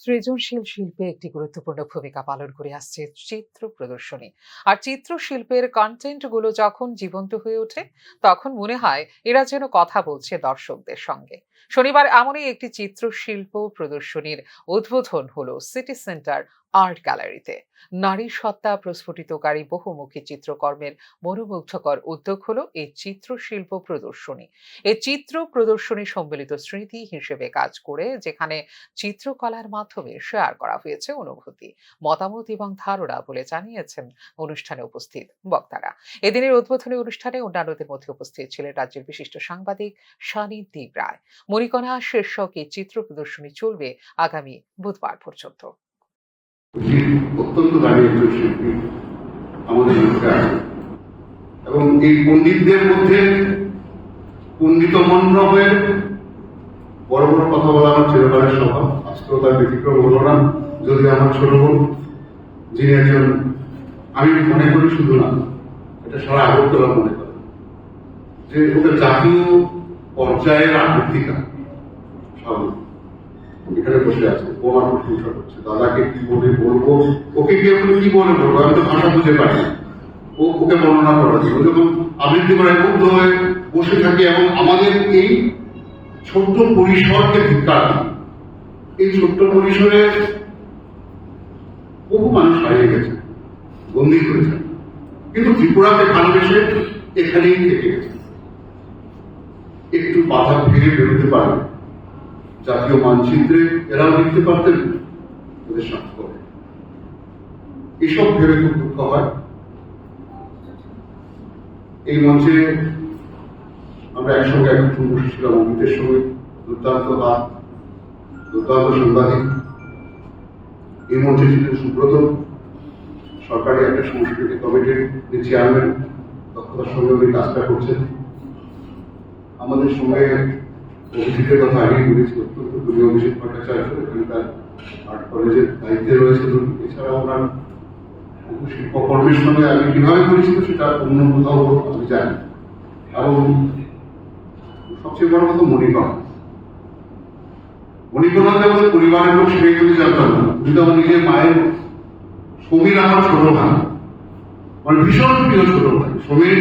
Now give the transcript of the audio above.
সৃজনশীল শিল্পে একটি গুরুত্বপূর্ণ ভূমিকা পালন করে আসছে চিত্র প্রদর্শনী। আর চিত্র শিল্পের কন্টেন্টগুলো যখন জীবন্ত হয়ে ওঠে, তখন মনে হয় এরা যেন কথা বলছে দর্শকদের সঙ্গে। শনিবার এমনই একটি চিত্রশিল্প প্রদর্শনীর উদ্বোধন হলো সিটি সেন্টার আর্ট গ্যালারিতে নারী সত্তা প্রস্ফুটিতকারী বহুমুখী চিত্রকর্মের মনোমুগ্ধকর উদ্যোগ হলো এই চিত্রশিল্প প্রদর্শনী। এই চিত্র প্রদর্শনী সম্মিলিত স্মৃতি হিসেবে কাজ করে, যেখানে চিত্রকলার মাধ্যমে শেয়ার করা হয়েছে অনুভূতি। মতামত এবং ধারণা বলে জানিয়েছেন অনুষ্ঠানে উপস্থিত বক্তারা। এদিনের উদ্বোধনী অনুষ্ঠানে অন্যান্যদের মধ্যে উপস্থিত ছিলেন রাজ্যের বিশিষ্ট সাংবাদিক শানি দ্বীপ রায়। মরিকণা শীর্ষক এই চিত্র প্রদর্শনী চলবে আগামী বুধবার পর্যন্ত। এবং এই পণ্ডিতদের মধ্যে পণ্ডিতমন্য হয়ে বড় বড় কথা বলা আমার চিরকালের স্বভাব। আজকেও তার ব্যতিক্রম হলো না। যদি আমার ছোট বোন, যিনি একজন আমি মনে করি শুধু না, এটা সারা আগরতলা মনে করে। যে ওটা জাতীয় পর্যায়ের আবৃত্তিকা স্বাভাবিক এখানে বসে আছে, ও আমার প্রশংসা করছে, দাদাকে কি বলে বলব? ওকে কি এখন কি বলে বলব? আমি তো ভাষা বুঝে পারি ও ওকে বর্ণনা করা যখন আবৃত্তি করে মুগ্ধ হয়ে বসে থাকে এবং আমাদের এই ছোট্ট পরিসরকে ধিক্কার দিই। এই ছোট্ট পরিসরে বহু মানুষ হারিয়ে গেছে, বন্দি করেছে কিন্তু ত্রিপুরাকে ভালোবেসে এখানেই থেকে গেছে। একটু বাধা ভেঙে বেরোতে পারে, জাতীয় মানচিত্রে এরাও লিখতে পারতেন ওদের স্বাক্ষর। এসব ভেবে খুব দুঃখ হয়। এই মঞ্চে আমরা একসঙ্গে একজন বসেছিলাম অমিতের সঙ্গে দুর্দান্ত হাত দুর্দান্ত সাংবাদিক। এই মঞ্চে ছিলেন সুব্রত সরকারি একটা সংস্কৃতি কমিটির যে চেয়ারম্যান দক্ষতার সঙ্গে উনি কাজটা করছেন। আমাদের সঙ্গে অভিজিতের কথা আগেই বলেছি, অত্যন্ত প্রিয় অভিজিৎ ভট্টাচার্য এখানকার আর্ট কলেজের দায়িত্বে রয়েছে। উনি। এছাড়া ওনার শিল্পকর্মের সঙ্গে আমি কীভাবে পরিচিত সেটা অন্য কোথাও আমি জানি এবং সবচেয়ে বড় কথা মণিকণা যে আমাদের পরিবারের লোক, সেটাই করে জানতাম না উনি আমার নিজের মায়ের। সমীর আমার ছোট ভাই মানে ভীষণ প্রিয় ছোট ভাই, সমীর